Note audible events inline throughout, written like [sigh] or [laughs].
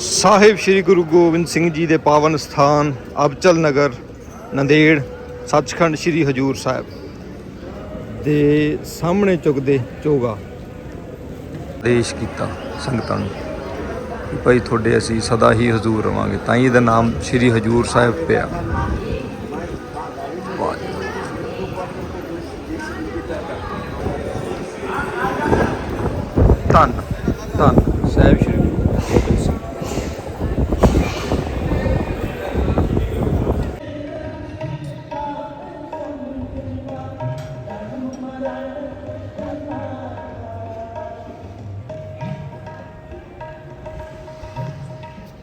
ਸਾਹਿਬ ਸ੍ਰੀ ਗੁਰੂ ਗੋਬਿੰਦ ਸਿੰਘ ਜੀ ਦੇ ਪਾਵਨ ਸਥਾਨ, ਅਬਚਲ ਨਗਰ, ਨੰਦੇੜ, ਸੱਚਖੰਡ ਸ੍ਰੀ ਹਜੂਰ ਸਾਹਿਬ ਦੇ ਸਾਹਮਣੇ ਚੁਗਦੇ ਚੋਗਾ ਦੇਸ਼ ਕੀਤਾ ਸੰਗਤਾਂ ਨੂੰ ਕਿ ਭਾਈ ਤੁਹਾਡੇ ਅਸੀਂ ਸਦਾ ਹੀ ਹਜ਼ੂਰ ਰਵਾਂਗੇ, ਤਾਂ ਹੀ ਇਹਦਾ ਨਾਮ ਸ੍ਰੀ ਹਜੂਰ ਸਾਹਿਬ ਪਿਆ।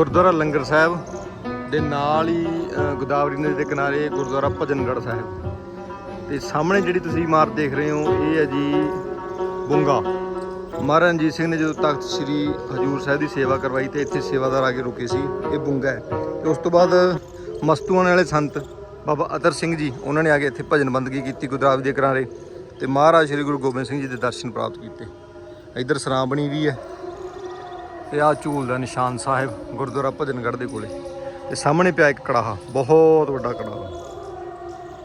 ਗੁਰਦੁਆਰਾ ਲੰਗਰ ਸਾਹਿਬ ਦੇ ਨਾਲ ਹੀ ਅ, ਗੋਦਾਵਰੀ ਨਦੀ ਦੇ ਕਿਨਾਰੇ ਗੁਰਦੁਆਰਾ ਭਜਨਗੜ੍ਹ ਸਾਹਿਬ। ਤੇ ਸਾਹਮਣੇ ਜਿਹੜੀ ਤੁਸੀਂ ਇਮਾਰਤ ਦੇਖ ਰਹੇ ਹੋ ਇਹ ਹੈ ਜੀ ਬੁੰਗਾ। ਮਹਾਰਾਜ ਰਣਜੀਤ ਸਿੰਘ ਨੇ ਜਦੋਂ ਤਖਤ ਸ੍ਰੀ ਹਜੂਰ ਸਾਹਿਬ ਦੀ ਸੇਵਾ ਕਰਵਾਈ ਤੇ ਇੱਥੇ ਸੇਵਾਦਾਰ ਆ ਕੇ ਰੁਕੇ ਸੀ ਇਹ ਬੁੰਗਾ ਹੈ। ਤੇ ਉਸ ਤੋਂ ਬਾਅਦ ਮਸਤੂਆਣ ਵਾਲੇ ਸੰਤ ਬਾਬਾ ਅਤਰ ਸਿੰਘ ਜੀ ਉਹਨਾਂ ਨੇ ਆ ਕੇ ਇੱਥੇ ਭਜਨ ਬੰਦਗੀ ਕੀਤੀ ਗੁਰਦਾਵਰੀ ਦੇ ਕਿਨਾਰੇ। ਤੇ ਮਹਾਰਾਜ ਸ੍ਰੀ ਗੁਰੂ ਗੋਬਿੰਦ ਸਿੰਘ ਜੀ ਦੇ ਦਰਸ਼ਨ ਪ੍ਰਾਪਤ ਕੀਤੇ। ਇੱਧਰ ਸਰਾਂ ਬਣੀ ਵੀ ਹੈ। ਤੇ ਆ ਝੂਲ ਦਾ ਨਿਸ਼ਾਨ ਸਾਹਿਬ ਗੁਰਦੁਆਰਾ ਭਜਨਗੜ੍ਹ ਦੇ ਕੋਲੇ। ਤੇ ਸਾਹਮਣੇ ਪਿਆ ਇੱਕ ਕੜਾਹਾ, ਬਹੁਤ ਵੱਡਾ ਕੜਾਹਾ।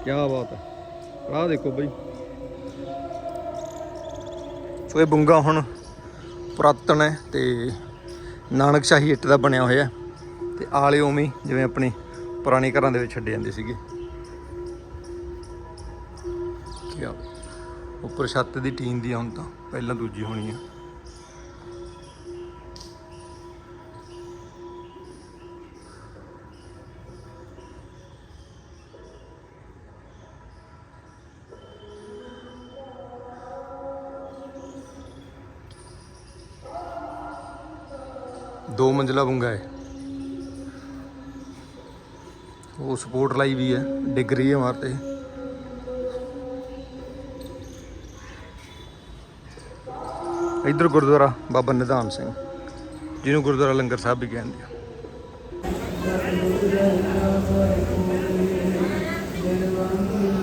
ਕੀ ਬਾਤ ਹੈ। ਕੜਾਹ ਦੇਖੋ ਬਈ। ਸੋ ਇਹ ਬੁੰਗਾ ਹੁਣ ਪੁਰਾਤਨ ਹੈ ਤੇ ਨਾਨਕਸ਼ਾਹੀ ਇੱਟ ਦਾ ਬਣਿਆ ਹੋਇਆ ਹੈ। ਤੇ ਆਲੇ ਉਵੇਂ ਜਿਵੇਂ ਆਪਣੇ ਪੁਰਾਣੇ ਘਰਾਂ ਦੇ ਵਿੱਚ ਛੱਡੇ ਜਾਂਦੇ ਸੀਗੇ। ਕੀ ਉੱਪਰ ਛੱਤ ਦੀ ਟੀਨ ਦੀ ਆ ਹੁਣ ਤਾਂ ਪਹਿਲਾਂ ਦੂਜੀ ਹੋਣੀ ਆ। ਦੋ ਮੰਜ਼ਲਾ ਬੁੰਗਾ ਹੈ। ਉਹ ਸਪੋਰਟ ਲਾਈ ਵੀ ਹੈ, ਡਿੱਗ ਰਹੀ ਹੈ ਇਮਾਰਤ ਇਹ ਇੱਧਰ ਗੁਰਦੁਆਰਾ ਬਾਬਾ ਨਿਧਾਨ ਸਿੰਘ, ਜਿਹਨੂੰ ਗੁਰਦੁਆਰਾ ਲੰਗਰ ਸਾਹਿਬ ਵੀ ਕਹਿੰਦੇ ਆ। ਕਿ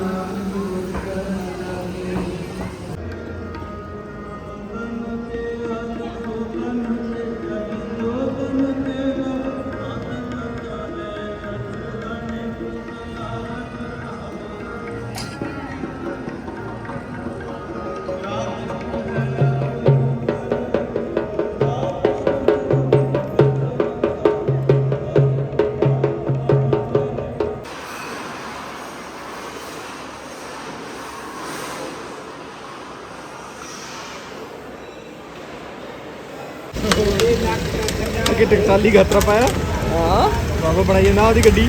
ਟਕਸਾਲੀ ਗਾਤਰਾ ਪਾਇਆ। ਹਾਂ। ਬਾਬਾ ਬਣਾਈ ਨਾ ਉਹਦੀ ਗੱਡੀ।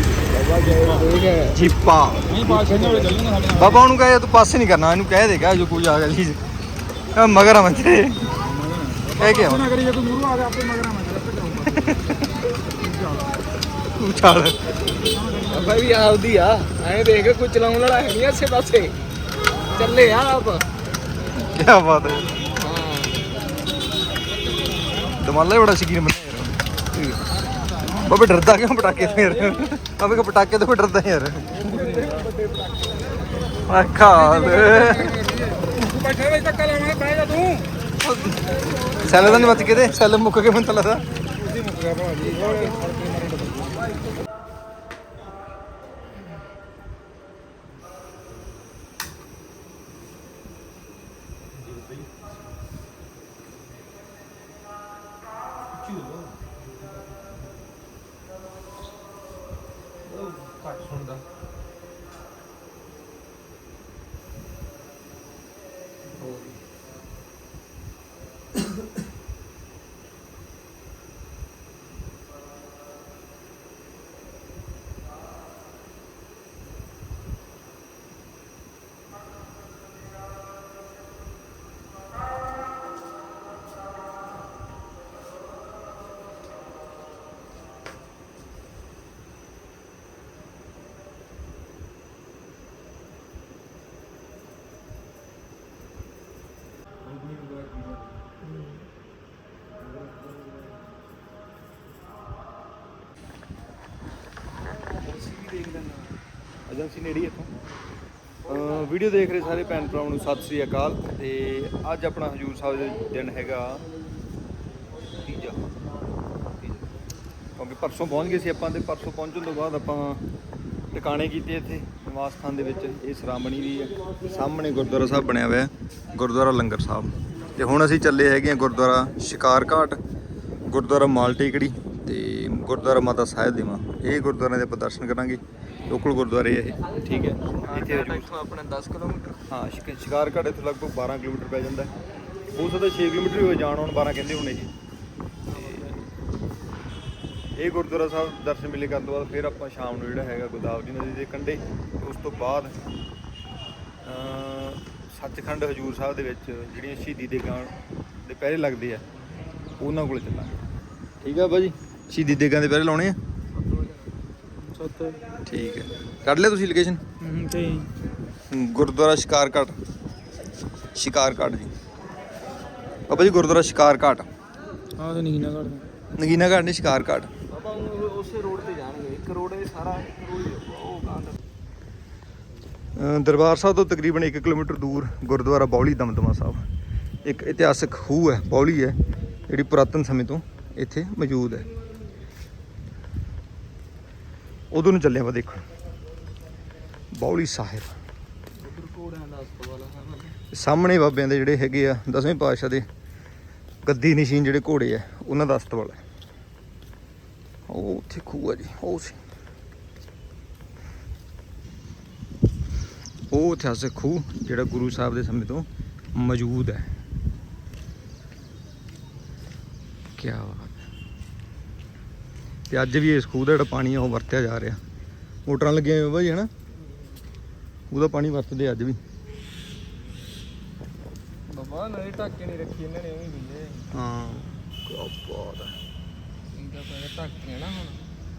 ਜੀਪਾ। ਬਾਬਾ ਉਹਨੂੰ ਕਹੇ ਤੂੰ ਪਾਸੇ ਨਹੀਂ ਕਰਨਾ ਇਹਨੂੰ ਕਹਿ ਦੇਗਾ ਜੋ ਕੋਈ ਆ ਗਿਆ ਜੀ। ਆ ਮਗਰ ਆ ਮੈਂ ਤੇਰੇ। ਕਹਿ ਕੇ ਕਰੀ ਜੇ ਕੋਈ ਮੂਰੂ ਆ ਗਿਆ ਆਪੇ ਮਗਰ ਆਵਾਂ ਤੂੰ ਚੱਲ। ਬਾਬਾ ਵੀ ਆਪਦੀ ਆ। ਐਂ ਦੇਖ ਕੋਈ ਚਲਾਉਣ ਵਾਲਾ ਹੈ ਨਹੀਂ ਇਸੇ ਪਾਸੇ। ਚੱਲੇ ਆ ਆਪ। ਕੀ ਬਾਤ ਹੈ। ਹਾਂ। ਦਮਾਲਾ ਹੀ ਬੜਾ ਸ਼ਕੀਨ ਬਣਿਆ ਯਾਰ ਬਾਬੇ ਡਰਦਾ ਕਿਉਂ ਪਟਾਕੇ ਤੋਂ ਯਾਰ? ਬਾਬੇ ਕੋ ਪਟਾਕੇ ਤੋਂ ਡਰਦਾ ਯਾਰ। ਅੱਖਾਂ ਬੈਠੇ ਵਿੱਚ ਧੱਕਾ ਲਾਉਣਾ ਬਹਿ ਜਾ ਤੂੰ ਸੈਲ ਤਾਂ ਨਹੀਂ ਮੱਚ ਕੇ ਤੇ? ਸੈਲ ਮੁੱਕ ਕੇ ਮੈਨੂੰ ਤਾਂ ਲੱਗਦਾ। ਮੁੱਕ ਗਿਆ ਭਾਜੀ ਏਜੰਸੀ ਨੇੜੇ ਹੀ ਇੱਥੋਂ। ਵੀਡੀਓ ਦੇਖ ਰਹੇ ਸਾਰੇ ਭੈਣ ਭਰਾਵਾਂ ਨੂੰ, ਸਤਿ ਸ੍ਰੀ ਅਕਾਲ। ਤੇ ਅੱਜ ਆਪਣਾ ਹਜੂਰ ਸਾਹਿਬ ਦੇ ਦਿਨ ਹੈਗਾ ਤੀਜਾ। ਕਿਉਂਕਿ ਪਰਸੋਂ ਪਹੁੰਚ ਗਏ ਸੀ ਆਪਾਂ ਤੇ ਪਰਸੋਂ ਪਹੁੰਚਣ ਤੋਂ ਬਾਅਦ ਆਪਾਂ ਟਿਕਾਣੇ ਕੀਤੇ ਇੱਥੇ, ਨਿਵਾਸ ਸਥਾਨ ਦੇ ਵਿੱਚ। ਇਹ ਸਰਾਮਣੀ ਵੀ ਹੈ ਸਾਹਮਣੇ ਗੁਰਦੁਆਰਾ ਸਾਹਿਬ ਬਣਿਆ ਹੋਇਆ ਹੈ ਗੁਰਦੁਆਰਾ ਲੰਗਰ ਸਾਹਿਬ। ਤੇ ਹੁਣ ਅਸੀਂ ਚੱਲੇ ਹੈਗੇ ਹਾਂ ਗੁਰਦੁਆਰਾ ਸ਼ਿਕਾਰ ਘਾਟ, ਗੁਰਦੁਆਰਾ ਮਾਲ ਟੇਕੜੀ ਤੇ ਗੁਰਦੁਆਰਾ ਮਾਤਾ ਸਾਹਿਬ ਦੇਵਾ ਇਹ ਗੁਰਦੁਆਰਿਆਂ ਦੇ ਆਪਾਂ ਦਰਸ਼ਨ ਕਰਾਂਗੇ। ਲੋਕਲ ਗੁਰਦੁਆਰੇ ਇਹ। ਠੀਕ ਹੈ। ਇੱਥੇ ਹਜੂਰ ਇੱਥੋਂ ਆਪਣੇ 10 ਕਿਲੋਮੀਟਰ। ਹਾਂ ਸ਼ਿਕ- ਸ਼ਿਕਾਰ ਘਾਟ ਇੱਥੋਂ ਲਗਭਗ 12 ਕਿਲੋਮੀਟਰ ਪੈ ਜਾਂਦਾ। ਹੈ ਹੋ ਸਕਦਾ 6 ਕਿਲੋਮੀਟਰ ਹੀ ਹੋਏ ਜਾਣ ਹੁਣ 12 ਕਹਿੰਦੇ ਹੋਣੇ। ਜੀ ਇਹ ਗੁਰਦੁਆਰਾ ਸਾਹਿਬ ਦਰਸ਼ਨ ਮੇਲੇ ਕਰਨ ਤੋਂ ਬਾਅਦ ਫਿਰ ਆਪਾਂ ਸ਼ਾਮ ਨੂੰ ਜਿਹੜਾ ਹੈਗਾ ਗੋਦਾਵਰੀ ਨਦੀ ਦੇ ਕੰਢੇ ਤੇ ਉਸ ਤੋਂ ਬਾਅਦ ਸੱਚਖੰਡ ਹਜੂਰ ਸਾਹਿਬ ਦੇ ਵਿੱਚ ਜਿਹੜੀਆਂ ਸ਼ਹੀਦੀ ਦੇ ਗਾਣ ਦੇ ਪਹਿਰੇ ਲੱਗਦੇ ਆ ਉਹਨਾਂ ਕੋਲ ਚੱਲਾਂਗੇ। ਠੀਕ ਆ ਬਾਜੀ? ਸ਼ਹੀਦੀ ਦੇਗਾਂ ਦੇ ਪਹਿਰੇ ਲਾਉਣੇ ਆ? ਸੱਤ ਠੀਕ ਹੈ। ਕੱਢ ਲਿਆ ਤੁਸੀਂ ਲੋਕੇਸ਼ਨ ਹੂੰ ਤੇ ਗੁਰਦੁਆਰਾ ਸ਼ਿਕਾਰ ਘਾਟ ਸ਼ਿਕਾਰ ਘਾਟ ਜੀ। ਬਾਬਾ ਜੀ ਗੁਰਦੁਆਰਾ ਸ਼ਿਕਾਰ ਘਾਟ ਆਹ ਤਾਂ ਨਹੀਂ ਨਾ ਕਰਦਾ ਨਗੀਨਾ ਘਾਟ ਨਹੀਂ ਸ਼ਿਕਾਰ ਘਾਟ ਬਾਬਾ ਉਹ ਉਸੇ ਰੋਡ ਤੇ ਜਾਣਗੇ। ਇੱਕ ਰੋਡ ਇਹ ਸਾਰਾ ਰੋਡ ਉਹ ਕਾਂਡ ਅ, ਦਰਬਾਰ ਸਾਹਿਬ ਤੋਂ ਤਕਰੀਬਨ 1 ਕਿਲੋਮੀਟਰ ਦੂਰ ਗੁਰਦੁਆਰਾ ਬੌਲੀ ਦਮਦਮਾ ਸਾਹਿਬ। ਇੱਕ ਇਤਿਹਾਸਕ ਖੂਹ ਹੈ ਬੌਲੀ ਹੈ ਜਿਹੜੀ ਪੁਰਾਤਨ ਸਮੇਂ ਤੋਂ ਇੱਥੇ ਮੌਜੂਦ ਹੈ। ਉਦੋਂ ਨੂੰ ਚੱਲਿਆ ਵਾ ਦੇਖਣ। ਬੌਲੀ ਸਾਹਿਬ। ਸਾਹਮਣੇ ਬਾਬਿਆਂ ਦੇ ਜਿਹੜੇ ਹੈਗੇ ਆ, ਦਸਵੇਂ ਪਾਤਸ਼ਾਹ ਦੇ ਗੱਦੀ ਨਿਸ਼ੀਨ ਜਿਹੜੇ ਘੋੜੇ ਆ, ਉਹਨਾਂ ਦਾ ਅਸਤਬਲ ਹੈ ਉਹ ਉੱਥੇ ਖੂਹ ਆ ਜੀ, ਉਹ ਸੀ। ਉਹ ਇਤਿਹਾਸਕ ਖੂਹ, ਜਿਹੜਾ ਗੁਰੂ ਸਾਹਿਬ ਦੇ ਸਮੇਂ ਤੋਂ ਮੌਜੂਦ ਹੈ। ਕੀ ਹੈ ਤੇ ਅੱਜ ਵੀ ਇਸ ਖੂਹ ਦਾ ਜਿਹੜਾ ਪਾਣੀ ਆ ਉਹ ਵਰਤਿਆ ਜਾ ਰਿਹਾ। ਮੋਟਰਾਂ ਲੱਗੀਆਂ ਹੋਈਆਂ ਬਾਈ ਹਨਾ? ਉਹਦਾ ਪਾਣੀ ਵਰਤਦੇ ਅੱਜ ਵੀ। ਬਾਬਾ ਨਾਲੇ ਢੱਕ ਕੇ ਨਹੀਂ ਰੱਖੀ ਇਹਨਾਂ ਨੇ ਉਹ ਵੀ ਹਾਂ ਕੀ ਬਾਤ ਹੈ ਇਹਦਾ ਪਹਿਲੇ ਨਾ ਹੁਣ।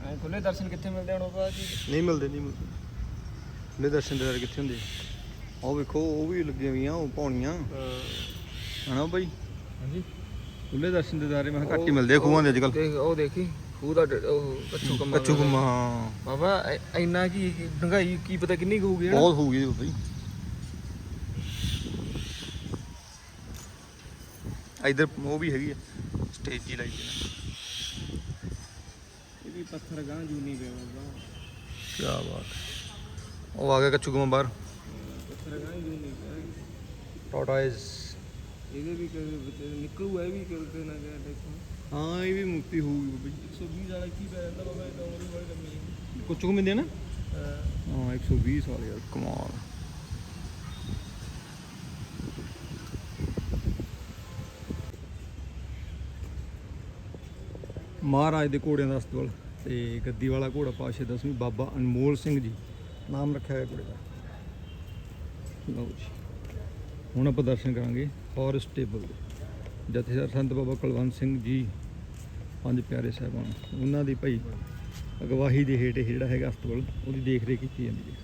ਐ ਖੁੱਲੇ ਦਰਸ਼ਨ ਕਿੱਥੇ ਮਿਲਦੇ ਹੁਣ ਬਾਬਾ ਜੀ? ਨਹੀਂ ਮਿਲਦੇ ਨਹੀਂ ਮਿਲਦੇ। ਲੈ ਦਰਸ਼ਨ ਦੇ ਕਿੱਥੇ ਹੁੰਦੇ ਉਹ ਵੇਖੋ ਉਹ ਵੀ ਲੱਗੀਆਂ ਹੋਈਆਂ ਉਹ ਪੌਣੀਆਂ। ਹਨਾ ਬਾਈ? ਹਾਂਜੀ। ਖੁੱਲੇ ਦਰਸ਼ਨ ਦੇ ਦਾਰੇ ਮੈਂ ਘੱਟ ਹੀ ਮਿਲਦੇ ਖੂਹਾਂ ਦੇ ਅੱਜ ਕੱਲ ਦੇਖ ਉਹ ਦੇਖੀ। ਖੂਹ ਦਾ ਡ- ਉਹ ਕੱਚੂ ਕੰਮਾ ਕੱਚੂ ਗੁੰਮਾ ਹਾਂ। ਬਾਬਾ ਐ- ਇੰਨਾ ਕੀ ਕੀ ਡੰਗਾਈ ਕੀ ਪਤਾ ਕਿੰਨੀ ਕੁ ਹੋਊਗੀ ਬਹੁਤ ਹੋਊਗੀ ਜੀ ਬਾਈ ਇਧਰ ਉਹ ਵੀ ਹੈਗੀ ਆ ਸਟੇਜ ਜੀ ਲਾਈ ਹੋਈ ਇਹ ਵੀ ਪੱਥਰ ਗਾਂ ਜੂਨੀ ਪਿਆ ਬਾਬਾ। ਕੀ ਬਾਤ। ਹੈ ਉਹ ਆ ਗਿਆ ਕੱਚੂ ਗੁੰਮਾ ਬਾਹਰ। ਪੱਥਰ ਗਾਂ ਜੂਨੀ ਪਿਆ ਟੋਟਾਇਜ਼ ਇਹਦੇ ਵੀ ਨਿਕਲੂ ਇਹ ਵੀ ਕਿਤੇ ਨਾ ਕਿਤੇ ਦੇਖੋ। ਹਾਂ ਇਹ ਵੀ ਮੁਕਤੀ ਹੋਊਗੀ ਬਾਈ 120 ਵਾਲਾ ਕੀ ਪੈ ਜਾਂਦਾ ਬਾਬਾ ਇਹ ਡੋਂਗਰੀ ਵਾਲੀ ਲੰਮੀ ਕੁਚੂ ਗੁੰਮੇ ਨਾ? ਹਾਂ। ਹਾਂ 120 ਸਾਲ ਯਾਰ ਕਮਾਲ। ਮਹਾਰਾਜ ਦੇ ਘੋੜਿਆਂ ਦਾ ਅਸਤਬਲ ਤੇ ਗੱਦੀ ਵਾਲਾ ਘੋੜਾ ਪਾਸ਼ੇ ਦਸਵੀਂ ਬਾਬਾ ਅਨਮੋਲ ਸਿੰਘ ਜੀ ਨਾਮ ਰੱਖਿਆ ਹੋਇਆ ਘੋੜੇ ਦਾ। ਲਓ ਜੀ। ਹੁਣ ਆਪਾਂ ਦਰਸ਼ਨ ਕਰਾਂਗੇ ਫੋਰੈਸਟ ਟੇਬਲ ਦੇ। ਜਥੇਦਾਰ ਸੰਤ ਬਾਬਾ ਕੁਲਵੰਤ ਸਿੰਘ ਜੀ ਪੰਜ ਪਿਆਰੇ ਸਾਹਿਬਾਨ। ਉਹਨਾਂ ਦੀ ਭਾਈ ਅਗਵਾਹੀ ਦੇ ਹੇਠ ਇਹ ਜਿਹੜਾ ਹੈਗਾ ਅਸਤਬਲ ਉਹਦੀ ਦੇਖ ਰੇਖ ਕੀਤੀ ਜਾਂਦੀ ਹੈ।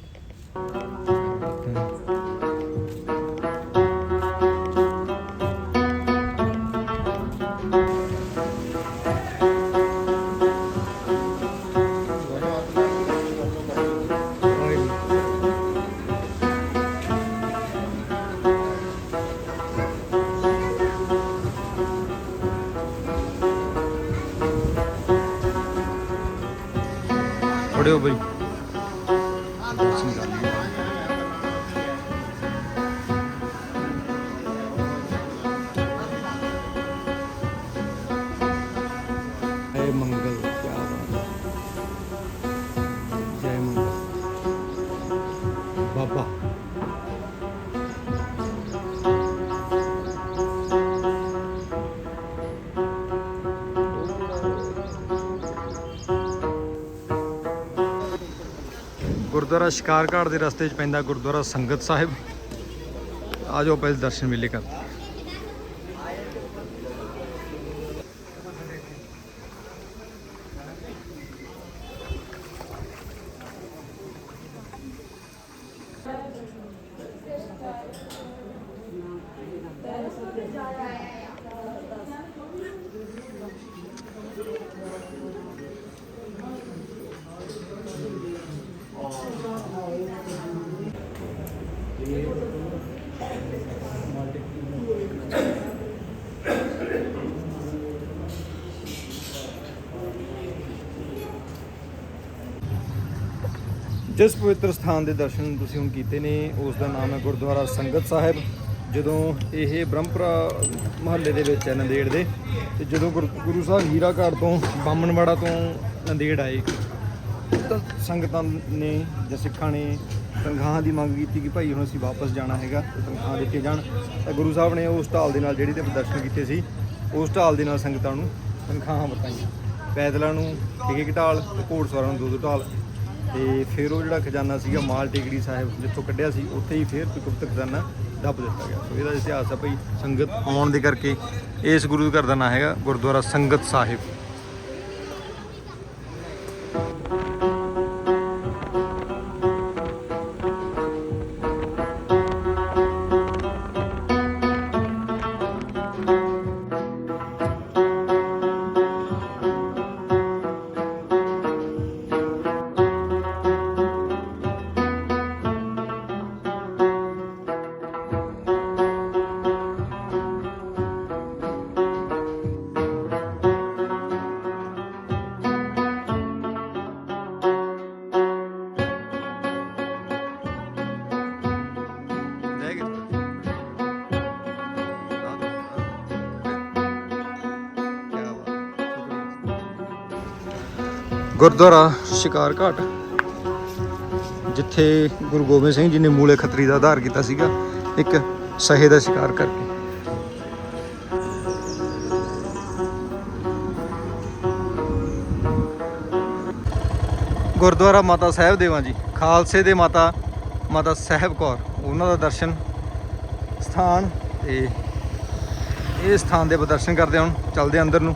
ਗੁਰਦੁਆਰਾ ਸ਼ਿਕਾਰਘਾਟ ਦੇ ਰਸਤੇ 'ਚ ਪੈਂਦਾ ਗੁਰਦੁਆਰਾ ਸੰਗਤ ਸਾਹਿਬ। ਆਜੋ ਪਹਿਲੇ ਦਰਸ਼ਨ ਮੇਲੇ ਕਰਦੇ। ਜਿਸ ਪਵਿੱਤਰ ਸਥਾਨ ਦੇ ਦਰਸ਼ਨ ਤੁਸੀਂ ਹੁਣ ਕੀਤੇ ਨੇ, ਉਸ ਦਾ ਨਾਮ ਹੈ ਗੁਰਦੁਆਰਾ ਸੰਗਤ ਸਾਹਿਬ। ਜਦੋਂ ਇਹ ਬ੍ਰਹਮਪੁਰਾ ਮਹੱਲੇ ਦੇ ਵਿੱਚ ਹੈ ਨੰਦੇੜ ਦੇ, ਤੇ ਜਦੋਂ ਗੁਰ- ਗੁਰੂ ਸਾਹਿਬ ਹੀਰਾ ਘਾਟ ਤੋਂ ਬਾਮਣਵਾੜਾ ਤੋਂ ਨੰਦੇੜ ਆਏ, ਤਾਂ ਸੰਗਤਾਂ ਨੇ ਜਾਂ ਸਿੱਖਾਂ ਨੇ ਤਨਖਾਹਾਂ ਦੀ ਮੰਗ ਕੀਤੀ ਕਿ ਭਾਈ ਹੁਣ ਅਸੀਂ ਵਾਪਸ ਜਾਣਾ ਹੈਗਾ, ਤੇ ਤਨਖਾਹ ਦਿੱਤੇ ਜਾਣ। ਤਾਂ ਗੁਰੂ ਸਾਹਿਬ ਨੇ ਉਸ ਢਾਲ ਦੇ ਨਾਲ ਜਿਹੜੀ ਤੇ ਪ੍ਰਦਰਸ਼ਨ ਕੀਤੇ ਸੀ, ਉਸ ਢਾਲ ਦੇ ਨਾਲ ਸੰਗਤਾਂ ਨੂੰ ਤਨਖਾਹਾਂ ਵਰਤਾਈਆਂ। ਪੈਦਲਾਂ ਨੂੰ ਇੱਕ ਇੱਕ ਢਾਲ, ਤੇ ਘੋੜਸਵਾਰਾਂ ਨੂੰ ਦੋ ਦੋ ਢਾਲ। ਤੇ ਫਿਰ ਉਹ ਜਿਹੜਾ ਖਜ਼ਾਨਾ ਸੀਗਾ ਮਾਲ ਟੇਕੜੀ ਸਾਹਿਬ ਜਿੱਥੋਂ ਕੱਢਿਆ ਸੀ, ਉੱਥੇ ਹੀ ਫਿਰ ਗੁਪਤ ਖਜ਼ਾਨਾ ਦੱਬ ਦਿੱਤਾ ਗਿਆ। ਸੋ ਇਹਦਾ ਇਤਿਹਾਸ ਆ ਭਈ ਸੰਗਤ ਆਉਣ ਦੇ ਕਰਕੇ ਇਸ ਗੁਰੂ ਘਰ ਦਾ ਨਾਂ ਹੈਗਾ ਗੁਰਦੁਆਰਾ ਸੰਗਤ ਸਾਹਿਬ। ਗੁਰਦੁਆਰਾ ਸ਼ਿਕਾਰ ਘਾਟ, ਜਿੱਥੇ ਗੁਰੂ ਗੋਬਿੰਦ ਸਿੰਘ ਜੀ ਨੇ ਮੂਲੇ ਖੱਤਰੀ ਦਾ ਆਧਾਰ ਕੀਤਾ ਸੀਗਾ, ਇੱਕ ਸਹੇ ਦਾ ਸ਼ਿਕਾਰ ਕਰਕੇ। ਗੁਰਦੁਆਰਾ ਮਾਤਾ ਸਾਹਿਬ ਦੇਵਾਂ ਜੀ, ਖਾਲਸੇ ਦੇ ਮਾਤਾ ਮਾਤਾ ਸਾਹਿਬ ਕੌਰ, ਉਹਨਾਂ ਦਾ ਦਰਸ਼ਨ ਸਥਾਨ ਤੇ ਇਹ ਸਥਾਨ ਦੇ ਦਰਸ਼ਨ ਕਰਦੇ ਹੁਣ, ਚੱਲਦੇ ਹਾਂ ਅੰਦਰ ਨੂੰ।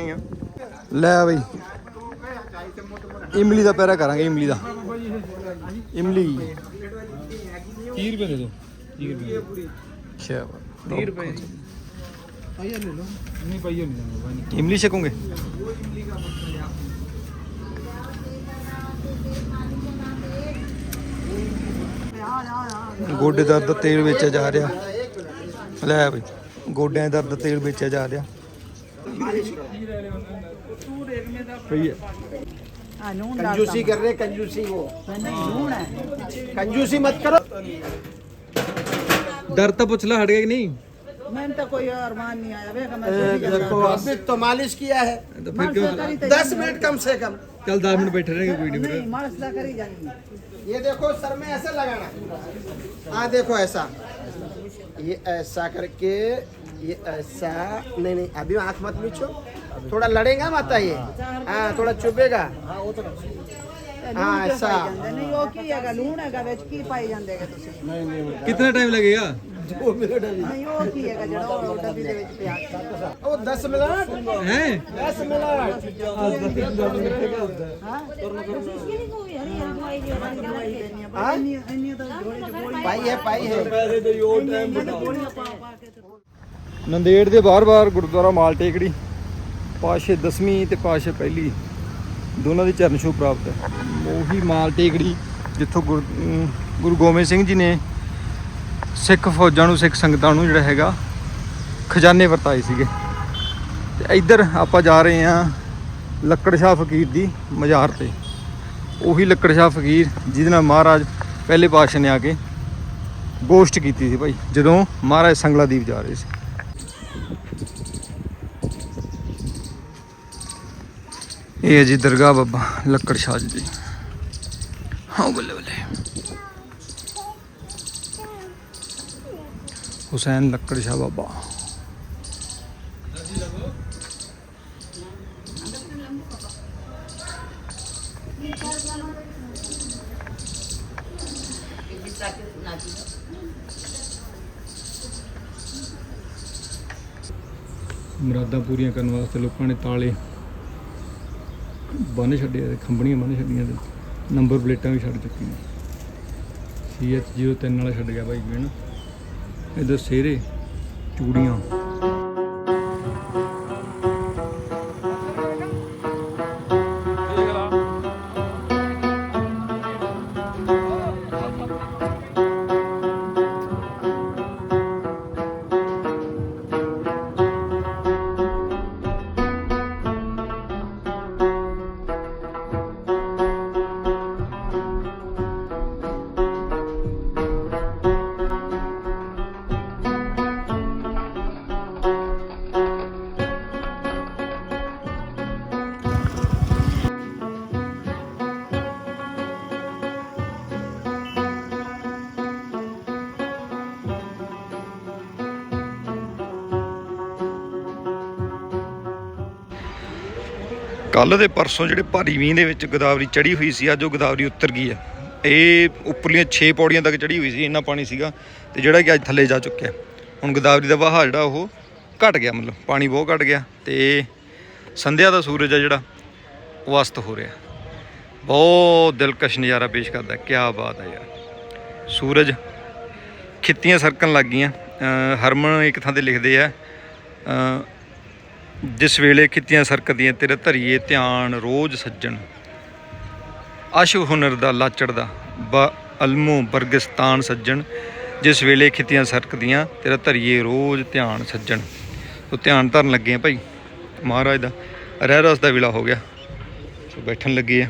ਹੀ ਆ। ਲੈ ਬਈ। ਇਮਲੀ ਦਾ ਪੈਰਾ ਕਰਾਂਗੇ ਇਮਲੀ ਦਾ। ਇਮਲੀ। 30 ਰੁਪਏ ਦੇ ਦੋ 30 ਰੁਪਏ। ਅੱਛਾ 30 ਰੁਪਏ। ਪਈਆ ਲੈ ਲਓ। ਨਹੀਂ ਪਈਆ ਨਹੀਂ। ਇਮਲੀ ਛਕੋਗੇ? ਗੋਡੇ ਦਰਦ ਤੇਲ ਵੇਚਿਆ ਜਾ ਰਿਹਾ। ਲੈ ਬਈ। ਗੋਡਿਆਂ ਦਰਦ ਤੇਲ ਵੇਚਿਆ ਜਾ ਰਿਹਾ। कंजूसी कर रहे कंजूसी वो। कंजूसी मत करो। डर तो पुछला हट गया नहीं? मैंने तो कोई अरमान नहीं आया। तो तो मालिश किया है। तो फिर क्यों तो तो दस मिनट कम से कम। कल दस मिनट बैठे रहेंगे कोई नहीं नहीं करी ये देखो सर में ऐसा लगाना हाँ। देखो ऐसा। ये ऐसा करके ये ऐसा नहीं नहीं अभी आंख मत मीचो थोड़ा लड़ेगा माता ये हाँ थोड़ा चुभेगा हाँ ऐसा नहीं वो की हैगा लूण हैगा ਵਿੱਚ ਕੀ ਪਾਈ ਜਾਂਦੇ ਹੈਗੇ ਤੁਸੀਂ ਕਿੰਨਾ ਟਾਈਮ ਲੱਗੇਗਾ दो मिनट अभी ਨਹੀਂ ਉਹ ਕੀ ਹੈਗਾ ਜਿਹੜਾ ਉਹ ਡੱਬੀ ਦੇ ਵਿੱਚ ਪਿਆ ओ दस मिनट ਹੈ दस मिनट ਹਾਂ ਇੰਨੀ ਇੰਨੀ ਤਾਂ ਗੋਲੀ ਚ ਗੋਲੀ पाई है पाई है ਗੋਲੀਆਂ ਪਾ ਪਾ ਕੇ ਤੇ ਨੰਦੇੜ ਦੇ ਬਾਰ-ਬਾਰ ਗੁਰਦੁਆਰਾ ਮਾਲ ਟੇਕੜੀ, ਪਾਸ਼ੇ 10ਵੀਂ ਤੇ ਪਾਸ਼ੇ ਪਹਿਲੀ, ਦੋਨਾਂ ਦੀ ਚਰਨ ਛੋਹ ਪ੍ਰਾਪਤ ਹੈ। ਉਹੀ ਮਾਲ ਟੇਕੜੀ ਜਿੱਥੋਂ ਗੁਰ- ਗੁਰੂ ਗੋਬਿੰਦ ਸਿੰਘ ਜੀ ਨੇ ਸਿੱਖ ਫੌਜਾਂ ਨੂੰ, ਸਿੱਖ ਸੰਗਤਾਂ ਨੂੰ ਜਿਹੜਾ ਹੈਗਾ, ਖਜ਼ਾਨੇ ਵਰਤਾਏ ਸੀਗੇ। ਤੇ ਇੱਧਰ ਆਪਾਂ ਜਾ ਰਹੇ ਹਾਂ ਲੱਕੜ ਸ਼ਾਹ ਫਕੀਰ ਦੀ ਮਜ਼ਾਰ ਤੇ। ਉਹੀ ਲੱਕੜ ਸ਼ਾਹ ਫਕੀਰ ਜਿਹਦੇ ਨਾਲ ਮਹਾਰਾਜ ਪਹਿਲੇ ਪਾਤਸ਼ਾਹ ਨੇ ਆ ਕੇ ਗੋਸ਼ਟ ਕੀਤੀ ਸੀ ਭਾਈ, ਜਦੋਂ ਮਹਾਰਾਜ ਸੰਗਲਾਦੀਪ ਜਾ ਰਹੇ ਸੀ। ਇਹ ਹੈ ਜੀ ਦਰਗਾਹ ਬਾਬਾ ਲੱਕੜ ਸ਼ਾਹ ਜੀ ਹਾਂ ਬੱਲੇ ਬੱਲੇ। ਹੁਸੈਨ ਲੱਕੜ ਸ਼ਾਹ ਬਾਬਾ। ਮੁਰਾਦਾਂ ਪੂਰੀਆਂ ਕਰਨ ਵਾਸਤੇ ਲੋਕਾਂ ਨੇ ਤਾਲੇ ਬੰਨ ਛੱਡਿਆ ਆ, ਖੰਭਣੀਆਂ ਬੰਨ ਛੱਡੀਆਂ ਤੇ ਨੰਬਰ ਪਲੇਟਾਂ ਵੀ ਛੱਡ ਚੁੱਕੀਆਂ। CH03 ਵਾਲਾ ਛੱਡ ਗਿਆ ਭਾਈ ਜੀ ਨਾ ਇਧਰ ਸੇਰੇ ਚੂੜੀਆਂ। ਕੱਲ ਦੇ ਪਰਸੋਂ ਜਿਹੜੇ ਭਾਰੀ ਮੀਂਹ ਦੇ ਵਿੱਚ ਗੋਦਾਵਰੀ ਚੜੀ ਹੋਈ ਸੀ, ਅੱਜ ਉਹ ਗੋਦਾਵਰੀ ਉਤਰ ਗਈ ਹੈ ਇਹ ਉੱਪਰਲੀਆਂ 6 ਪੌੜੀਆਂ ਤੱਕ ਚੜੀ ਹੋਈ ਸੀ, ਇੰਨਾ ਪਾਣੀ ਸੀਗਾ ਤੇ ਜਿਹੜਾ ਕਿ ਅੱਜ ਥੱਲੇ ਜਾ ਚੁੱਕਿਆ। ਹੁਣ ਗੋਦਾਵਰੀ ਦਾ ਵਹਾਅ ਜਿਹੜਾ ਉਹ ਘਟ ਗਿਆ, ਮਤਲਬ ਪਾਣੀ ਬਹੁਤ ਘਟ ਗਿਆ ਤੇ ਸੰਧਿਆ ਦਾ ਸੂਰਜ ਆ ਜਿਹੜਾ, ਉਹ ਅਸਤ ਹੋ ਰਿਹਾ। ਬਹੁਤ ਦਿਲਕਸ਼ ਨਜ਼ਾਰਾ ਪੇਸ਼ ਕਰਦਾ ਕੀ ਬਾਤ ਹੈ ਯਾਰ। ਸੂਰਜ ਖਿੱਤੀਆਂ ਸਰਕਣ ਲੱਗ ਗਈਆਂ। ਹਰਮਨ ਇੱਕ ਥਾਂ ਤੇ ਲਿਖਦੇ ਆ ਜਿਸ ਵੇਲੇ ਖਿੱਤੀਆਂ ਸਰਕਦੀਆਂ ਤੇਰੇ ਧਰੀਏ ਧਿਆਨ ਰੋਜ਼ ਸੱਜਣ। ਅਸ਼ ਹੁਨਰ ਦਾ ਲਾਚੜ ਦਾ ਬ ਅਲਮੋ ਬਰਗਿਸਤਾਨ ਸੱਜਣ। ਜਿਸ ਵੇਲੇ ਖਿੱਤੀਆਂ ਸਰਕਦੀਆਂ ਤੇਰਾ ਧਰੀਏ ਰੋਜ਼ ਧਿਆਨ ਸੱਜਣ। ਉਹ ਧਿਆਨ ਧਰਨ ਲੱਗੇ ਆ ਭਾਈ। ਮਹਾਰਾਜ ਦਾ ਰਹਿ ਰਸ ਦਾ ਵਿਲਾ ਹੋ ਗਿਆ। ਸੋ ਬੈਠਣ ਲੱਗੇ ਆ।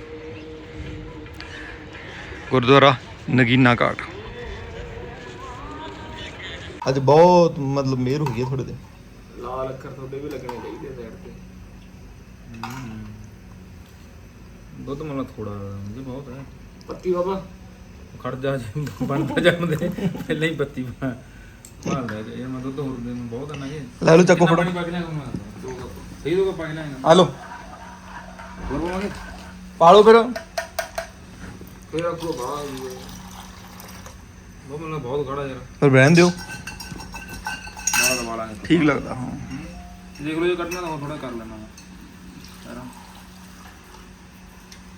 ਗੁਰਦੁਆਰਾ ਨਗੀਨਾ ਘਾਟ। ਅੱਜ ਬਹੁਤ ਮਤਲਬ ਮਿਹਰ ਹੋਈ ਹੈ ਥੋੜੇ ਦਿਨ। ਲਾਲ ਅੱਖਰ ਤੁਹਾਡੇ ਵੀ ਲੱਗਣੇ ਚਾਹੀਦੇ ਸਾਈਡ ਤੇ। ਦੁੱਧ ਮਤਲਬ ਥੋੜਾ ਮੁਝੇ ਬਹੁਤ ਹੈ। ਪੱਤੀ ਬਾਬਾ? ਖੜ ਜਾ ਜੀ ਬਣਦਾ ਜਾਂਦੇ। ਪਹਿਲਾਂ ਹੀ ਬੱਤੀ ਭਾਲ ਲੈ ਜੇ ਮੈਂ ਦੁੱਧ ਹੋਰ ਦੇ ਨੂੰ ਬਹੁਤ ਆਣਾ ਜੀ। ਲੈ ਲਓ ਚੱਕੋ ਫੜੋ ਪਾਣੀ ਪਾ ਕੇ ਲਿਆ ਕਰੂੰਗਾ ਦੋ ਕੱਪ। ਸਹੀ ਦੋ ਕੱਪ ਪਾ ਕੇ ਲਿਆ ਆ ਲਓ। ਹੋਰ ਪਾਵਾਂਗੇ? ਪਾ ਲਓ ਫਿਰ। ਫਿਰ ਅੱਗੋਂ ਬਾਹਰ ਉਹ ਮੈਨੂੰ ਬਹੁਤ ਖੜਾ ਯਾਰ। ਫਿਰ ਬਹਿਣ ਦਿਓ। ਵਾਲਾ ਹੈ। ਠੀਕ ਲੱਗਦਾ ਹਾਂ। ਦੇਖ ਲਓ ਜੇ ਕੱਢਣਾ ਤਾਂ ਥੋੜਾ ਕਰ ਲੈਣਾ।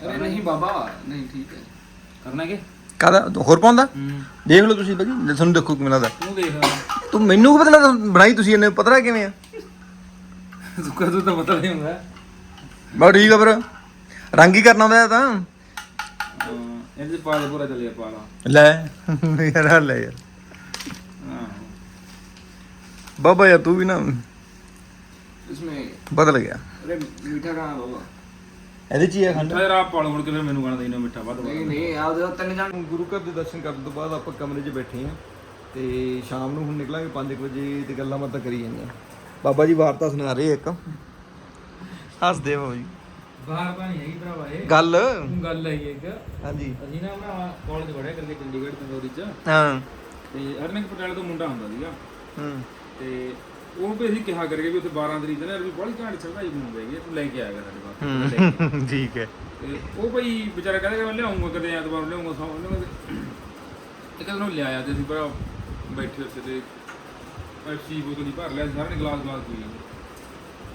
ਅਰੇ ਨਹੀਂ ਬਾਬਾ ਨਹੀਂ ਠੀਕ ਹੈ। ਕਰਨਾ ਕੀ? ਕਾਦਾ ਹੋਰ ਪਾਉਂਦਾ? ਦੇਖ ਲਓ ਤੁਸੀਂ ਬਾਜੀ ਤੁਹਾਨੂੰ ਦੇਖੋ ਕਿਵੇਂ ਲੱਗਦਾ। ਤੂੰ ਦੇਖ। ਤੂੰ ਮੈਨੂੰ ਕੀ ਪਤਾ ਲੱਗਦਾ ਬਣਾਈ ਤੁਸੀਂ ਇਹਨੇ ਪਤਾ ਕਿਵੇਂ ਆ? ਕਰ ਤੂੰ ਤਾਂ ਪਤਾ ਨਹੀਂ ਹੁੰਦਾ। ਬਾ ਠੀਕ ਆ ਫਿਰ। ਰੰਗ ਹੀ ਕਰਨਾ ਹੁੰਦਾ ਤਾਂ। ਇਹਦੇ 'ਚ ਪਾ ਦੇ ਪੂਰਾ ਚੱਲਿਆ ਪਾ ਲਾ। ਯਾਰ ਲੈ ਯਾਰ। ਬਾਬਾ ਯਾਰ ਤੂੰ ਵੀ ਨਾ इसमें ਬਦਲ ਗਿਆ अरे मीठा कहाँ बाबा ਇਹਦੇ ਚ ਹੀ ਆ ਖੰਡ ਯਾਰ ਆਪ ਪਾਲ ਮੁੜ ਕੇ ਫਿਰ ਮੈਨੂੰ ਕਹਿਣਾ ਦੇਣਾ ਮਿੱਠਾ ਵੱਧ नहीं नहीं आप जो तीन जान ਗੁਰੂ ਘਰ ਦੇ ਦਰਸ਼ਨ ਕਰਨ ਤੋਂ ਬਾਅਦ ਆਪਾਂ ਕਮਰੇ 'ਚ ਬੈਠੇ ਹਾਂ ਤੇ ਸ਼ਾਮ ਨੂੰ ਹੁਣ ਨਿਕਲਾਂਗੇ 5 ਵਜੇ ਤੇ ਗੱਲਾਂ ਬਾਤਾਂ ਕਰੀ ਜਾਂਦੇ ਆ ਬਾਬਾ ਜੀ ਵਾਰਤਾ ਸੁਣਾ ਰਹੇ ਇੱਕ ਹੱਸਦੇ ਬਾਬਾ ਜੀ ਬਾਹਰ ਤਾਂ ਨਹੀਂ ਹੈਗੀ ਭਰਾਵਾ ਇਹ ਗੱਲ ਤੂੰ ਗੱਲ ਹੈ ਇੱਕ ਹਾਂਜੀ ਅਸੀਂ ਨਾ ਭਰਾਵਾ ਕਾਲਜ ਪੜਿਆ ਕਰਦੇ ਚੰਡੀਗੜ੍ਹ ਤੰਦੂਰੀ ਚ ਹਾਂ ਤੇ ਹਰਨਿਕ ਪਟਿਆਲੇ ਤੋਂ ਮੁੰਡਾ ਹੁੰਦਾ ਸੀਗਾ ਹੂੰ ਤੇ ਉਹ ਵੀ ਅਸੀਂ ਕਿਹਾ ਕਰਕੇ ਵੀ ਉੱਥੇ 12 ਤਰੀਕ ਦੇ ਨਾ ਵੀ ਬੜੀ ਘਾਟ ਚੜਾਈ ਬਣਾਉਂਦੇ ਤੂੰ ਲੈ ਕੇ ਆਏਗਾ ਸਾਡੇ ਕੋਲ ਠੀਕ ਹੈ। ਤੇ ਉਹ ਭਾਈ ਵਿਚਾਰਾ ਕਹਿੰਦਾ ਕਿ ਮੈਂ ਲਿਆਉਂਗਾ ਕਦੇ ਐਤਵਾਰ ਲਿਆਉਂਗਾ ਸੌ ਲਿਆਉਂਗਾ। ਤੇ ਇੱਕ ਦਿਨ ਉਹ ਲਿਆਇਆ ਤੇ ਅਸੀਂ ਭਰਾ ਬੈਠੇ ਉੱਥੇ ਤੇ ਪੈਪਸੀ ਬੋਤਲ ਹੀ ਭਰ ਲਿਆ ਸਾਰਿਆਂ ਨੇ ਗਲਾਸ ਗਲਾਸ ਪੀ ਲਏ।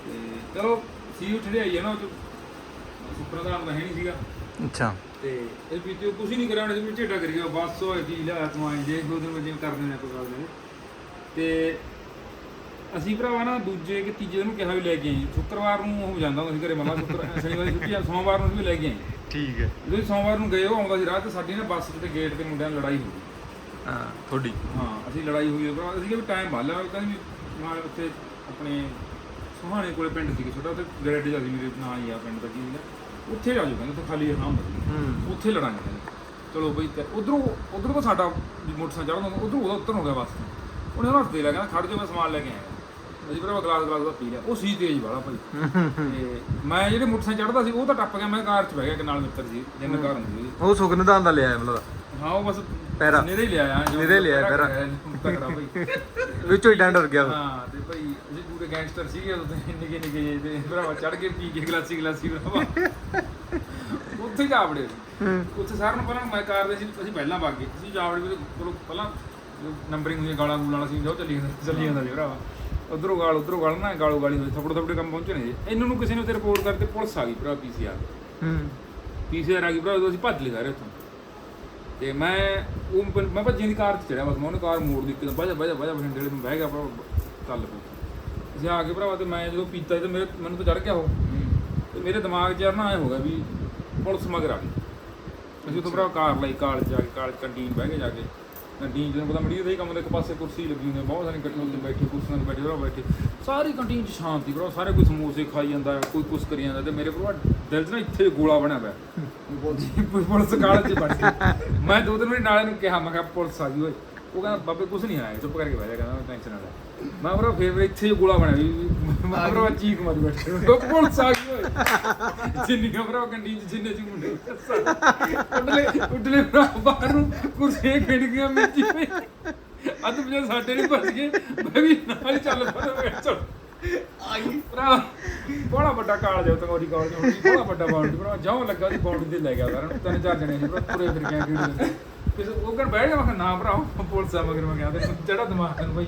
ਤੇ ਚਲੋ ਸੀ ਉੱਠਦੇ ਆਈ ਹੈ ਨਾ ਉਹ 'ਚ ਸੁਪਨਾ ਦਾ ਹੈ ਨਹੀਂ ਸੀਗਾ। ਅੱਛਾ। ਤੇ ਇਹ ਵੀ ਤੇ ਕੁਝ ਨਹੀਂ ਕਰਿਆ ਉਹਨੇ ਵੀ ਝੇਡਾ ਕਰੀ ਗਿਆ ਬਸ ਹੋਏ ਕੀ ਲਿਆ ਤੂੰ ਆਏ ਜੇ ਦੋ ਦਿਨ ਵਜੇ ਕਰਦੇ ਨੇ ਕੋਈ ਗੱਲ ਨਹੀਂ ਤੇ ਅਸੀਂ ਭਰਾਵਾ ਨਾ ਦੂਜੇ ਕਿ ਤੀਜੇ ਦਿਨ ਕਿਹਾ ਵੀ ਲੈ ਕੇ ਆਈ। ਸ਼ੁੱਕਰਵਾਰ ਨੂੰ ਉਹ ਜਾਂਦਾ ਹੁੰਦਾ ਸੀ ਘਰੇ ਮਮਾ ਸ਼ੁੱਕਰ ਸ਼ਨੀਵਾਰ ਦੀ ਛੁੱਟੀ ਆ ਸੋਮਵਾਰ ਨੂੰ ਵੀ ਲੈ ਕੇ ਆਈ। ਠੀਕ ਹੈ। ਜਦੋਂ ਅਸੀਂ ਸੋਮਵਾਰ ਨੂੰ ਗਏ ਉਹ ਆਉਂਦਾ ਸੀ ਰਾਤ ਤੇ ਸਾਡੀ ਨਾ ਬੱਸ ਤੇ ਗੇਟ ਤੇ ਮੁੰਡਿਆਂ ਨਾਲ ਲੜਾਈ ਹੋ ਗਈ। ਹਾਂ ਤੁਹਾਡੀ। ਹਾਂ ਅਸੀਂ ਲੜਾਈ ਹੋਈ ਭਰਾ ਅਸੀਂ ਕਿਹਾ ਵੀ ਟਾਈਮ ਬਾਲਾ ਕਹਿੰਦੇ ਵੀ ਨਾਲ ਉੱਥੇ ਆਪਣੇ ਸੁਹਾਣੇ ਕੋਲੇ ਪਿੰਡ ਸੀ ਛੋਟਾ ਉੱਥੇ ਗ੍ਰੈਡ ਜਾ ਸੀ ਮੇਰੇ ਨਾਲ ਹੀ ਆ ਪਿੰਡ ਦਾ ਕੀ ਸੀਗਾ। ਉੱਥੇ ਜਾ ਜਾਓ ਕਹਿੰਦੇ ਉੱਥੇ ਖਾਲੀ ਥਾਂ ਹੁੰਦਾ ਹੂੰ। ਉੱਥੇ ਲੜਾਂਗੇ ਕਹਿੰਦੇ ਚਲੋ ਬਈ ਤੇ ਉਧਰੋਂ ਉਧਰੋਂ ਤਾਂ ਸਾਡਾ ਮੋਟਰਸਾਈਕਲ ਚੜ੍ਹਦਾ ਉਧਰੋਂ ਉਹਦਾ ਉੱਤਰ ਹੋ ਗਿਆ ਬੱਸ ਉਹਨੇ ਉਹਨੂੰ ਹੱਸਦੇ ਲੱਗਾ ਖੜ ਜਾ ਮੈਂ ਸਮਾਨ ਲੈ ਕੇ ਆਇਆ। ਅਸੀਂ ਭਰਾ ਗਲਾਸ ਗਲਾਸ ਦਾ ਪੀ ਲਿਆ। ਉਹ ਸੀ ਤੇਜ਼ ਵਾਲਾ ਭਾਈ। ਤੇ ਮੈਂ ਜਿਹੜੇ ਮੋਟਰਸਾਈਕਲ ਚੜ੍ਹਦਾ ਸੀ ਉਹ ਤਾਂ ਟੱਪ ਗਿਆ। ਮੈਂ ਕਾਰ 'ਚ ਬਹਿ ਗਿਆ ਨਾਲ ਮਿੱਤਰ ਸੀ ਜਿੰਨ ਕਾਰ ਹੁੰਦੀ ਸੀ। ਉਹ ਸੁਗਨਦਾਨ ਦਾ ਲਿਆ ਮਤਲਬ ਹਾਂ ਉਹ ਬਸ ਪੈਰਾ। ਹੀ ਲਿਆ ਆ ਹੀ ਲਿਆਇਆ ਪੈਰਾ। ਤਕੜਾ ਭਾਈ। [laughs] ਵਿੱਚੋਂ ਹੀ ਡੰਡ ਗਿਆ ਉਹ। ਹਾਂ ਤੇ ਭਾਈ ਅਸੀਂ ਪੂਰੇ ਗੈਂਗਸਟਰ ਸੀਗੇ ਉਦੋਂ ਤੇ ਨਿੱਕੇ ਨਿੱਕੇ ਜਿਹੇ ਤੇ ਭਰਾਵਾ ਚੜ ਕੇ ਪੀ ਕੇ ਗਲਾਸੀ ਗਲਾਸੀ ਭਰਾਵਾ। [laughs] ਉੱਥੇ ਜਾ ਵੜੇ ਹੂੰ। ਉੱਥੇ ਸਾਰਿਆਂ ਨੂੰ ਪਹਿਲਾਂ ਮੈਂ ਕਾਰ ਦੇ ਸੀ ਅਸੀਂ ਪਹਿਲਾਂ ਵਗ ਗਏ। ਅਸੀਂ ਜਾ ਵੜੇ ਵੀ ਚਲੋ ਪਹਿਲਾਂ ਨੰਬਰਿੰਗ ਹੋਈ ਗਾਲਾਂ ਗੂਲਾਂ ਵਾਲਾ ਸੀ ਜੋ ਚੱਲੀ ਜਾਂਦਾ ਚੱਲੀ ਜਾਂਦਾ ਸੀ ਭਰਾਵਾ। ਉਧਰੋਂ ਗਾਲ ਉਧਰੋਂ ਗਾਲ ਨਾ ਗਾਲੋ ਗਾਲੀ ਹੋਈ ਥਪੜ ਥਪੜੇ ਕੰਮ ਪਹੁੰਚੇ ਨੇ ਜੀ ਇਹਨਾਂ ਨੂੰ ਕਿਸੇ ਨੇ ਉੱਤੇ ਰਿਪੋਰਟ ਕਰਤੇ ਪੁਲਿਸ ਆ ਗਈ ਭਰਾ ਪੀਸੀਆਰ ਹੂੰ। ਪੀਸੀਆਰ ਆ ਗਈ ਭਰਾ ਉਦੋਂ ਅਸੀਂ ਭੱਜ ਲਏ ਸਾਰੇ ਉੱਥੋਂ। ਤੇ ਮੈਂ ਉਹ ਮੈਂ ਭੱਜਣ ਦੀ ਕਾਰ 'ਚ ਚੜਿਆ ਬਸ ਮੈਂ ਉਹਨੇ ਕਾਰ ਮੋੜ ਦਿੱਤੀ ਬਾਜਾ ਬਾਜਾ ਬਾਜਾ ਬਠਿੰਡੇ ਨੂੰ ਬਹਿ ਗਿਆ ਭਰਾ ਚੱਲ ਪਈ ਅਸੀਂ ਆ ਕੇ ਭਰਾਵਾ ਤੇ ਮੈਂ ਜਦੋਂ ਪੀਤਾ ਤੇ ਮੇਰੇ ਮੈਨੂੰ ਤਾਂ ਚੜ ਗਿਆ ਉਹ। ਤੇ ਮੇਰੇ ਦਿਮਾਗ 'ਚ ਨਾ ਐ ਹੋ ਗਿਆ ਵੀ ਪੁਲਿਸ ਮਗਰ ਆ ਗਈ। ਅਸੀਂ ਤੋਂ ਭਰਾ ਕਾਰ ਲਈ ਕਾਲ 'ਚ ਜਾ ਕੇ ਕਾਲ ਕੰਟੀਨ ਬਹਿ ਕੇ ਜਾ ਕੇ ਕੰਟੀਨ ਜਦੋਂ ਪਤਾ ਮੜੀ ਦੇ ਕੰਮ ਦੇ ਇੱਕ ਪਾਸੇ ਕੁਰਸੀ ਲੱਗੀ ਹੁੰਦੀ ਆ, ਬਹੁਤ ਸਾਰੀ ਕੰਟੀਨ ਤੇ ਬੈਠੇ ਕੁਰਸੀਆਂ ਤੇ ਬੈਠੇ ਭਰਾ ਬੈਠੇ। ਸਾਰੀ ਕੰਟੀਨ 'ਚ ਸ਼ਾਂਤੀ ਭਰਾ ਸਾਰੇ ਕੋਈ ਸਮੋਸੇ ਖਾਈ ਜਾਂਦਾ ਕੋਈ ਕੁਛ ਕਰੀ ਜਾਂਦਾ ਤੇ ਮੇਰੇ ਭਰਾ ਦਿਲ 'ਚ ਨਾ ਇੱਥੇ ਗੋਲਾ ਬਣਿਆ ਪਿਆ। [laughs] ਪੁਲਿਸ ਕਾਲ 'ਚ ਬਣ ਗਈ ਮੈਂ ਦੋ ਦਿਨ ਵਾਰੀ ਨਾਲੇ ਨੂੰ ਕਿਹਾ ਮੈਂ ਕਿਹਾ ਪੁਲਿਸ ਆ ਗਈ ਓਏ। ਉਹ ਕਹਿੰਦਾ ਬਾਬੇ ਕੁਛ ਨਹੀਂ ਆਇਆ ਚੁੱਪ ਕਰਕੇ ਬਹਿ ਜਾ ਕਹਿੰਦਾ ਟੈਨਸ਼ਨ ਨਾ ਲੈ। ਮੈਂ ਭਰਾ ਫੇਰ ਇੱਥੇ ਹੀ ਗੋਲਾ ਬਣਿਆ ਵੀ ਮੈਂ ਭਰਾ ਚੀਕ ਮਾਰੀ ਬੈਠੇ ਉਹ ਪੁਲਿਸ ਆ ਗਈ ਓਏ। ਜਿੰਨੀ ਕੰਟੀਨ 'ਚ ਜਿੰਨੇ ਜੀ ਮੁੰਡੇ ਉੱਡਲੇ ਉੱਡਲੇ ਬਾਹਰ ਨੂੰ ਕੁਰਸੀਆਂ ਖਿੜ ਗਈਆਂ ਮੇਜੀ ਪਈ ਅੱਧ ਵਜੇ ਸਾਡੇ ਨਹੀਂ ਭੱਜ ਗਏ। ਮੈਂ ਵੀ ਨਾਲ ਚੱਲ ਮੈਂ ਕਿਹਾ ਚੱਲ ਆਈ। ਭਰਾ ਬੜਾ ਵੱਡਾ ਉੱਤੇ ਕੋਡੀ ਕਾਲਜ ਹੁਣ ਵੀ ਬੜਾ ਵੱਡਾ ਬਾਉਂਡ ਭਰਾ ਜਾਉ ਲੱਗਾ ਦੀ ਬਾਉਂਡ ਤੇ ਲੈ ਗਿਆ ਸਾਰਿਆਂ ਨੂੰ ਤਿੰਨ ਚਾਰ ਜਣੇ ਸੀ ਭਰਾ ਪੂਰੇ ਫਿਰ ਗਿਆ ਕਿਹੜੇ ਕਿਸੇ ਉਹ ਕਰ ਬਹਿ ਗਿਆ ਮੈਂ ਨਾ ਭਰਾ ਪੁਲਿਸ ਆ ਮਗਰ ਮੈਂ ਗਿਆ ਤੇ ਜਿਹੜਾ ਦਿਮਾਗ ਨੂੰ ਬਈ।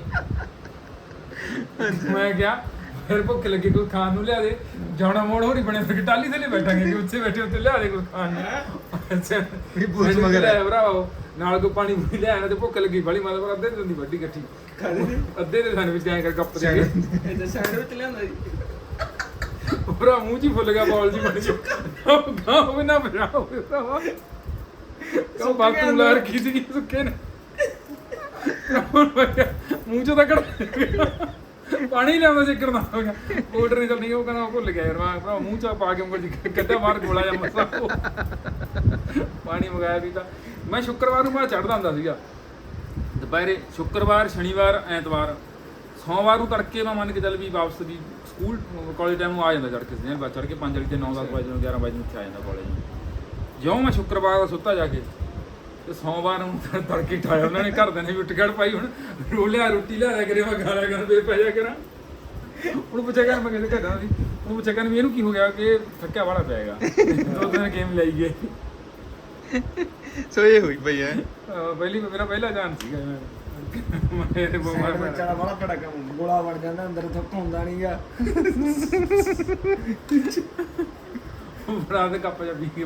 ਮੈਂ ਗਿਆ ਫਿਰ ਭੁੱਖ ਲੱਗੀ ਕੋਈ ਖਾਣ ਨੂੰ ਲਿਆ ਦੇ। ਜਾਣਾ ਮੋੜ ਹੋਰੀ ਬਣੇ ਫਿਰ ਟਾਲੀ ਥੱਲੇ ਬੈਠਾਂਗੇ ਕਿ ਉੱਥੇ ਬੈਠੇ ਉੱਤੇ ਲਿਆ ਦੇ ਕੋਈ ਖਾਣ ਨੂੰ। ਅੱਛਾ। ਵੀ ਪੁਲਿਸ ਮਗਰ ਹੈ ਭਰਾ ਉਹ ਨਾਲ ਕੋਈ ਪਾਣੀ ਪੂਣੀ ਲਿਆ ਨਾ ਤੇ ਭੁੱਖ ਲੱਗੀ ਬੜੀ ਮਾਤਾ ਪਰ ਅੱਧੇ ਦਿਨ ਦੀ ਵੱਡੀ ਇਕੱਠੀ। ਅੱਧੇ ਦੇ? ਸਾਨੂੰ ਵਿੱਚ ਐਂ ਕਰ ਕੱਪ ਦੇ ਕੇ। ਇਹ ਸੈਂਡਵਿਚ ਲਿਆਂਦਾ ਜੀ। ਭਰਾ ਮੂੰਹ ਜੀ ਫੁੱਲ ਗਿਆ ਬੋਲ ਜੀ ਬਣ ਗਿਆ। ਗਾਂ ਹੋਵੇ ਨਾ ਭਰਾ ਹੋਵੇ ਭਰਾਵਾ ਕਹੋ ਬਾਤੂ ਲਾ ਰੱਖੀ ਸੀ ਸੁੱਕੇ ਨੇ। ਮੂੰਹ ਚੋਂ ਤਾਂ ਕੜ ਪਾਣੀ ਲਿਆਉਂਦਾ ਸੀ ਕਰਨਾ ਹੋ ਗਿਆ। ਆਰਡਰ ਨਹੀਂ ਚੱਲ ਨਹੀਂ ਉਹ ਕਹਿੰਦਾ ਭੁੱਲ ਗਿਆ ਯਾਰ ਮੈਂ ਭਰਾ ਮੂੰਹ ਚ ਪਾ ਕੇ ਉਂਗਲ ਜੀ ਕੱਢਿਆ ਬਾਹਰ ਗੋਲਾ ਜਾਂ ਮਸਾ ਉਹ। ਪਾਣੀ ਮੰਗਾਇਆ ਵੀ ਤਾਂ। ਮੈਂ ਸ਼ੁੱਕਰਵਾਰ ਨੂੰ ਮੈਂ ਚੜਦਾ ਹੁੰਦਾ ਸੀਗਾ। ਦੁਪਹਿਰੇ, ਸ਼ੁੱਕਰਵਾਰ, ਸ਼ਨੀਵਾਰ, ਐਤਵਾਰ। ਸੋਮਵਾਰ ਨੂੰ ਤੜਕੇ ਮੈਂ ਮੰਨ ਕੇ ਚੱਲ ਵੀ ਵਾਪਸ ਵੀ ਸਕੂਲ ਕਾਲਜ ਟਾਈਮ ਨੂੰ ਆ ਜਾਂਦਾ ਚੜ ਕੇ ਸਨੇ ਬਸ ਚੜ ਕੇ 5 ਵਜੇ ਤੇ 9 10 ਵਜੇ 11 ਵਜੇ ਨੂੰ ਆ ਜਾਂਦਾ ਕਾਲਜ ਜਿਉਂ ਮੈਂ ਸ਼ੁੱਕਰਵਾਰ ਦਾ ਸੁੱਤਾ ਜਾ ਕੇ, ਤੇ ਸੋਮਵਾਰ ਨੂੰ ਤੜਕੇ ਠਾਇਆ ਉਹਨਾਂ ਨੇ, ਘਰਦਿਆਂ ਨੇ ਵੀ ਟਿਕਟ ਪਾਈ ਹੁਣ। ਰੋਲਿਆ, ਰੋਟੀ ਲਿਆ ਕਰੇ ਮੈਂ ਗਾਲਾਂ ਕਰ ਦੇ ਪੈ ਜਾ ਕਰਾਂ। ਉਹਨੂੰ ਪੁੱਛਿਆ ਕਰ, ਮੈਂ ਕਹਿੰਦਾ ਘਰਾਂ ਸੀ ਉਹਨੂੰ ਪੁੱਛਿਆ ਕਰ ਵੀ ਇਹਨੂੰ ਕੀ ਹੋ ਗਿਆ, ਕਿ ਥੱਕਿਆ ਵਾਲਾ ਪਿਆਗਾ ਦੋ ਦਿਨ ਗੇਮ ਲਈ ਗਏ। ਸੋ ਇਹ ਹੋਈ ਪਈ ਹੈ ਅਹ ਪਹਿਲੀ ਮੇਰਾ ਪਹਿਲਾ ਜਾਨ ਸੀਗਾ ਮੈਂ ਮੇਰੇ ਬਿਮਾਰ ਸੈਂਡਵਿਚ ਵਾਲਾ ਬੜਾ ਬੜਾ ਕੰਮ ਗੋਲਾ ਬਣ ਜਾਂਦਾ ਅੰਦਰ ਥੱਕ ਹੁੰਦਾ ਨਹੀਂਗਾ ਬਣਾ ਦੇ ਕੱਪ ਜਾਂ ਪੀ ਕੇ